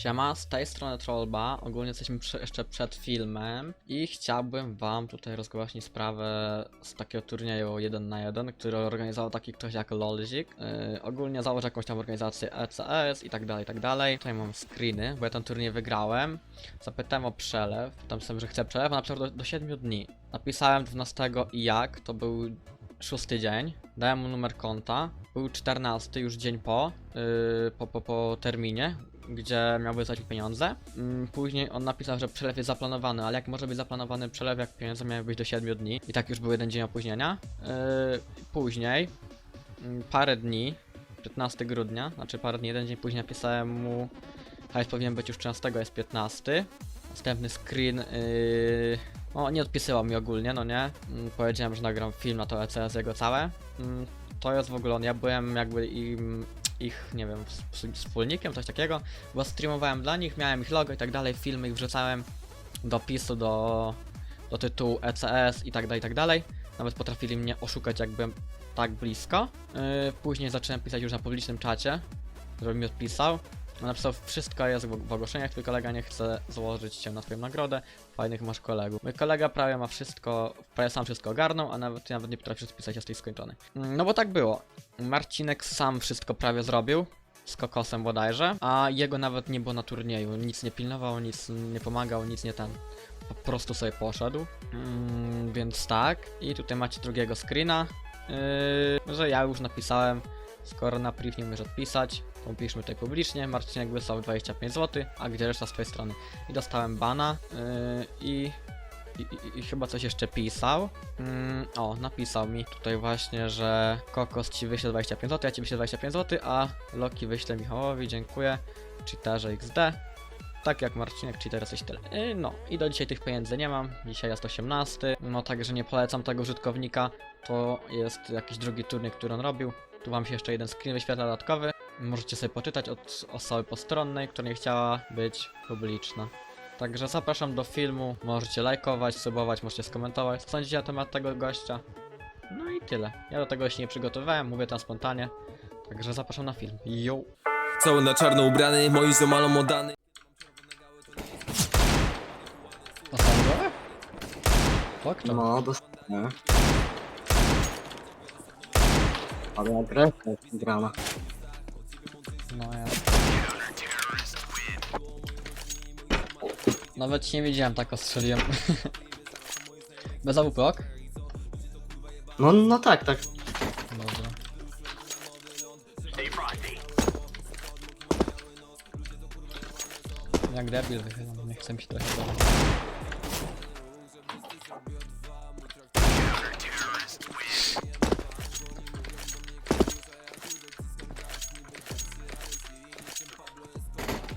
Siema, z tej strony Trollba. Ogólnie jesteśmy prze, jeszcze przed filmem i chciałbym wam tutaj rozgłośnić sprawę z takiego turnieju 1 na 1, który organizował taki ktoś jak Lolzik. Yy, ogólnie założył jakąś tam organizację ECS i tak dalej, i tak dalej. Tutaj mam screeny, bo ja ten turniej wygrałem. Zapytałem o przelew, tam sobie, że chcę przelew, na przykład do, do 7 dni. Napisałem 12 i jak, to był szósty dzień. Dałem mu numer konta. Był 14 już dzień po, yy, po, po, po terminie, gdzie miał wysłać pieniądze. Mm, Później on napisał, że przelew jest zaplanowany, ale jak może być zaplanowany przelew, jak pieniądze miały być do 7 dni? I tak już był jeden dzień opóźnienia. Yy, później, mm, parę dni, 15 grudnia, znaczy parę dni, jeden dzień później napisałem mu, hajs powinien być już 13, jest 15. Następny screen, yy, o, nie odpisywał mi ogólnie, no nie. Mm, Powiedziałem, że nagram film na to ECS jego całe. To jest w ogóle on, ja byłem jakby im, ich, nie wiem, ws- wspólnikiem, coś takiego, bo streamowałem dla nich, miałem ich logo i tak dalej, filmy ich wrzucałem do opisu, do, do tytułu ECS i tak dalej, i tak dalej. Nawet potrafili mnie oszukać jakbym tak blisko. Yy, później zacząłem pisać już na publicznym czacie, żeby mi odpisał. Napisał, wszystko jest w ogłoszeniach, twój kolega nie chce złożyć cię na twoją nagrodę, fajnych masz kolegów. Mój kolega prawie ma wszystko, prawie sam wszystko ogarnął, a nawet, nawet nie potrafi spisać, jesteś skończony. Mm, No bo tak było. Marcinek sam wszystko prawie zrobił, z kokosem bodajże, a jego nawet nie było na turnieju, nic nie pilnował, nic nie pomagał, nic nie ten. Po prostu sobie poszedł. Mm, więc tak. I tutaj macie drugiego screena, yy, że ja już napisałem, skoro na priv nie umiesz odpisać, to piszmy tutaj publicznie. Marcinek wysłał 25 zł, a gdzie reszta z twojej strony? I dostałem bana yy, i, i, i, chyba coś jeszcze pisał. Mm, o, napisał mi tutaj właśnie, że Kokos ci wyśle 25 zł, ja ci wyślę 25 zł, a Loki wyśle Michałowi, dziękuję. Cheaterze XD. Tak jak Marcinek, cheater jesteś tyle. Yy, no, i do dzisiaj tych pieniędzy nie mam. Dzisiaj jest 18. No, także nie polecam tego użytkownika. To jest jakiś drugi turniej, który on robił. Tu wam się jeszcze jeden screen wyświetla dodatkowy. Możecie sobie poczytać od osoby postronnej, która nie chciała być publiczna. Także zapraszam do filmu. Możecie lajkować, subować, możecie skomentować. Co sądzicie na temat tego gościa? No i tyle. Ja do tego się nie przygotowałem, mówię tam spontanie. Także zapraszam na film. Yo! Cały na czarno ubrany, moi zomalom oddany Dostałem głowę? Tak, czemu? No, dostępne. Ale agresja jest grana. No ja. Nawet ci nie wiedziałem, tak ostrzeliłem. Bez AWP, ok? No, no tak, tak. Dobra. Jak debil wychylam, nie chcę mi się trochę dobrać.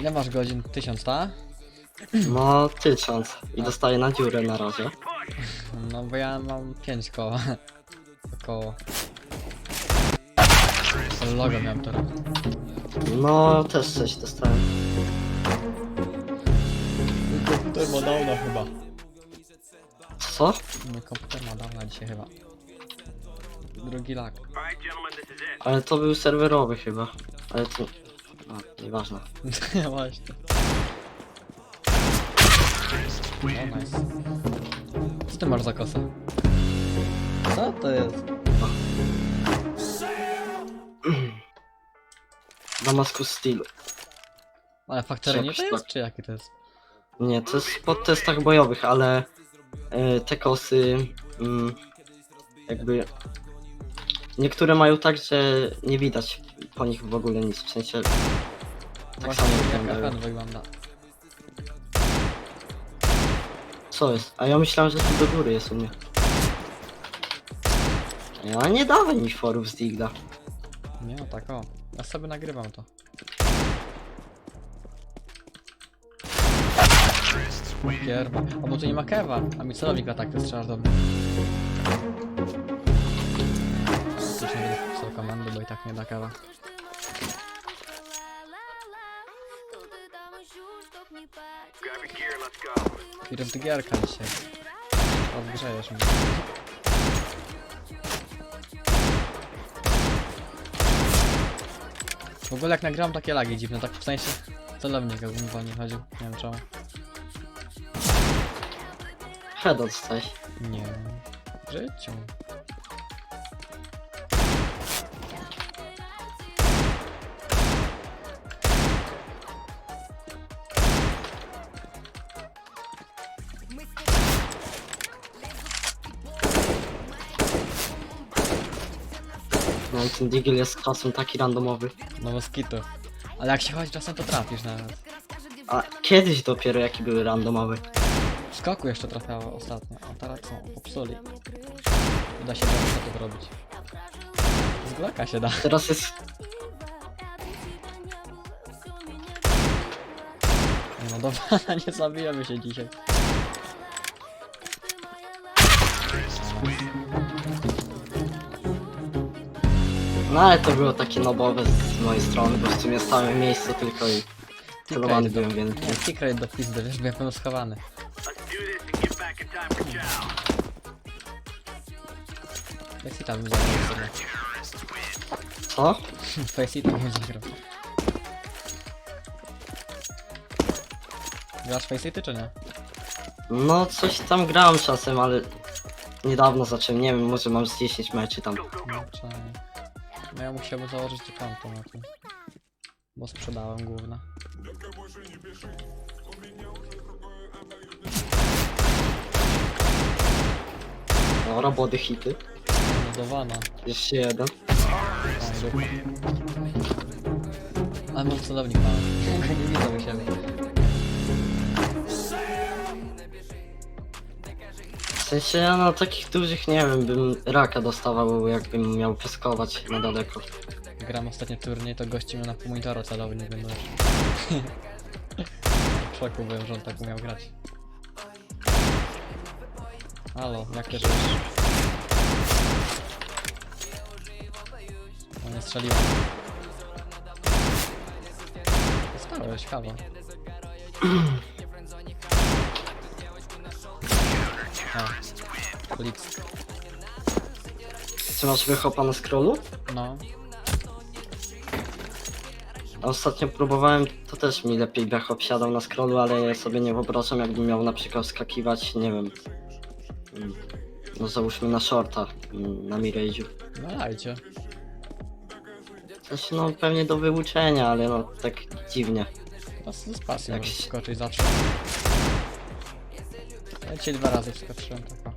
Ile masz godzin? Tysiąc, ta? No, tysiąc. I dostaję na dziurę na razie. No bo ja mam 5 koła. Około. Logo miałem teraz. No, też coś dostałem. Komputer ma dawno chyba. Co? Mój komputer ma dawno dzisiaj chyba. Drugi lak. Ale to był serwerowy chyba. Ale to... A, nieważne. Właśnie. O, nice. Co ty masz za kosę? Co to jest? Damascus Steel. Ale faktory nie to Jakoś jest, tak. czy jaki to jest? Nie, to jest po testach bojowych, ale e, te kosy mm, jakby niektóre mają tak, że nie widać po nich w ogóle nic, w sensie tak Właśnie samo jak wyglądają. FN wygląda. Co jest? A ja myślałem, że tu do góry jest u mnie. Ja nie dawaj mi forów z Digda. Nie no tak o. Ja sobie nagrywam to. Kierwa. O bo tu nie ma kewa, a mi celownik tak wystrzelasz do mnie. Coś wpisał komendy, bo i tak nie da kewa. Kierw gierka dzisiaj. Odgrzejesz mnie. W ogóle jak nagrałem takie lagi dziwne, tak w sensie celownik jakbym nie chodził. Nie wiem czemu. Heada dostałeś. Nie. W życiu. No i ten Diggle jest czasem taki randomowy. No bo skitu. Ale jak się chodzi czasem to trafisz nawet. A kiedyś dopiero jaki były randomowy. W skoku jeszcze trafiało ostatnio, a teraz co? Popsuli. Uda się to zrobić. Z Glocka się da. Teraz jest... Nie No dobra, nie zabijemy się dzisiaj. No ale to było takie nobowe z mojej strony, bo w sumie stałem w miejscu tylko i celowany byłem, więc... Nie, secret do pizdy, wiesz, byłem pełno schowany. Faceita bym zagrał sobie. Co? Faceita bym zagrał. Grasz Faceity czy nie? No coś tam grałem czasem, ale... Niedawno zacząłem, nie wiem, może mam z 10 meczy tam. Przynajmniej. No ja musiałbym założyć konto na tym. Bo sprzedałem główne. No, robody hity. Budowana. Jeszcze jeden. Ale może celownik mamy. nie widzę u sensie ja na takich dużych, nie wiem, bym raka dostawał, jakbym miał pyskować na daleko. Gram ostatnio turniej, to gości miał na pół celownik, będą już. W szoku byłem, że on tak umiał grać. Halo, jakie rzeczy? No nie strzeliłem. Stałeś, kawa. A, Blitz. Czy masz wychopa na scrollu? No, Ostatnio próbowałem, to też mi lepiej bechop siadał na scrollu, ale ja sobie nie wyobrażam jakbym miał na przykład skakiwać, nie wiem, mm, no załóżmy na shorta, mm, na mirage'u. no dajcie. Sensie no pewnie do wyuczenia, ale no tak dziwnie. Z, z pasją Jak możesz się- skoczyć zawsze. Ja dzisiaj dwa razy wskoczyłem tylko.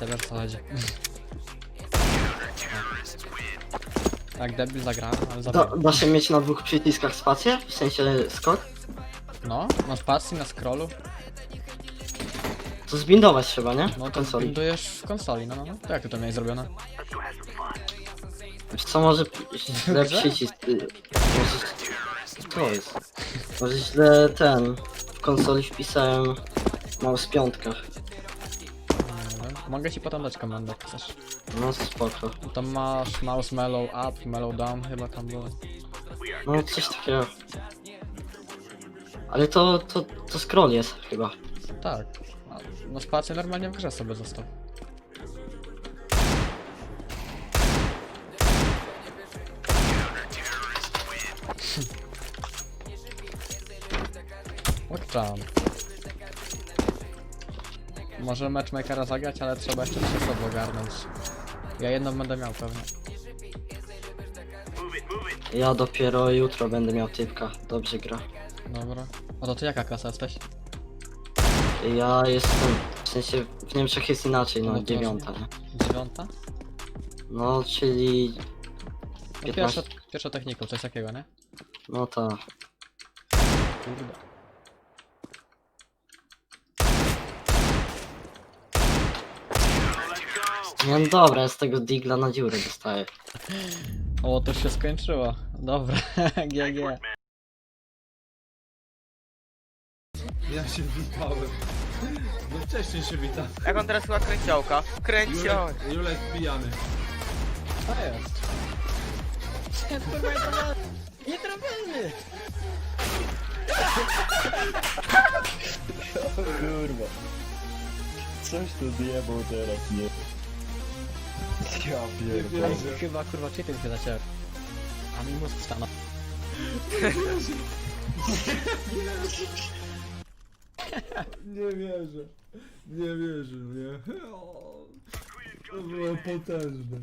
Wiesz o co chodzi. Tak, debil zagrałem, ale Da, zabrałem. da się mieć na dwóch przyciskach spację? W sensie skok? No, masz pasji na scrollu, To zbindować trzeba, nie? no to konsoli. bindujesz w konsoli, no no no. To jak ty to miałeś zrobione? Co może p- źle przycisk... y. Co jest? Może źle ten... W konsoli wpisałem... Mouse piątka. Nie wiem. Mogę ci potem dać komendę, jak chcesz. No spoko. Tam masz mouse mellow up, mellow down chyba tam było. No coś takiego. Ale to, to, to scroll jest chyba. Tak. A, No spację normalnie w grze sobie został. Łokczam. Może matchmakera zagrać, ale trzeba jeszcze trzy osoby ogarnąć. Ja jedną będę miał pewnie. Ja dopiero jutro będę miał typka. Dobrze gra. Dobra. A to ty jaka klasa jesteś? Ja jestem... W sensie w Niemczech jest inaczej, no No to- dziewiąta, nie? Dziewiąta? No czyli... No 15. pierwsza, pierwsza techniką, coś takiego, nie? No ta... Kurde. No dobra, ja z tego digla na dziurę dostaję. O, to już się skończyło. Dobra, GG. Ja się witałem. No wcześniej się witam. Jak on teraz chyba kręciołka? Kręciołek! Julek, Julek wbijany. Co jest? Nietrafiony! Kurwa. Coś tu zjebał teraz, nie? Ja pierdolę. Chyba kurwa cheating się zacięły. A mi mózg stanął. Nie wierzę. Nie wierzę, nie. O, To było potężne.